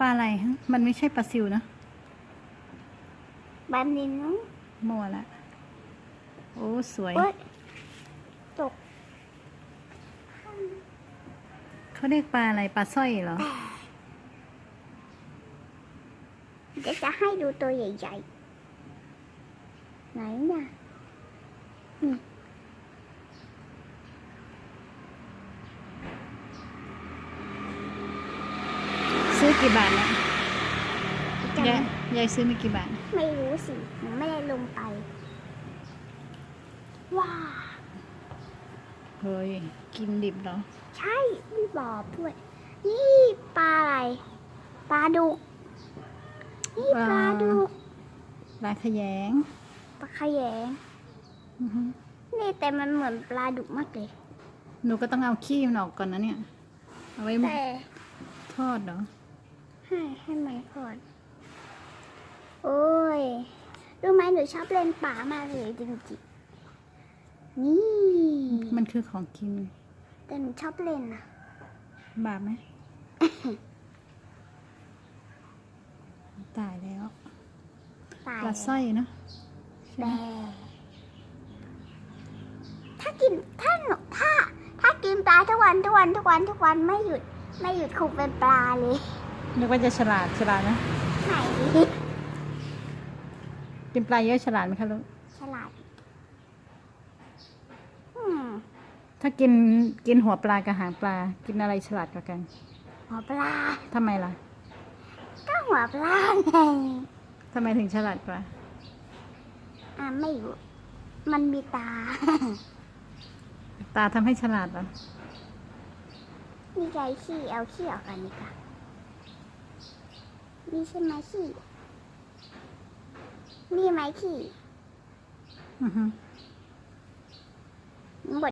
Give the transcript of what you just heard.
ปลาอะไรฮะ มันไม่ใช่ปลาซิวนะบานนินนู้นมัวละ โอ้ สวย โอ๊ยตกเขาเรียกปลาอะไร ปลาสร้อยเหรอ เดี๋ยวจะให้ดูตัวใหญ่ๆ ไหนน่ะนี่ซื้อ กี่บาทนะจะยายยายซื้อมากี่บาท ไม่รู้สิหนูไม่ได้ลงไป ว้าเฮ้ย กินดิบเหรอ ใช่มีบอบด้วย นี่ปลาอะไร ปลาดุก นี่ปลาดุก ปลาขยง ปลาขยงอือฮึนี่แต่มันเหมือนปลาดุกมากเลย หนูก็ต้องเอาขี้มันออกก่อนนะเนี่ย เอาไว้แต่ทอดเหรอ ให้ให้มันก่อน โอ้ย รู้ไหมหนูชอบเล่นป่ามากเลยจริงๆ นี่ มันคือของกิน แต่หนูชอบเล่นนะบาปไหม ตายแล้วตายปลาสร้อยเนอะใช่ไหมแต่ถ้ากินถ้าหนูถ้า ถ้ากินปลาทุกวันทุกวันทุกวันทุกวันไม่หยุด ไม่หยุดคงเป็นปลาเลย นึกว่าจะฉลาดฉลาดนะไหนกินปลาเยอะฉลาดไหมคะลูกฉลาดอืมถ้ากินกินหัวปลากับหางปลา กินอะไรฉลาดกว่ากันหัวปลา ทำไมล่ะก็หัวปลาไงทำไมถึงฉลาดกว่า อะไม่รู้มันมีตา ตาทำให้ฉลาดเหรอนี่ไงขี้เอาขี้ออกกันนี่ค่ะ นี่ใช่ไหมขี้นี่ไหมขี้อือฮึ หมด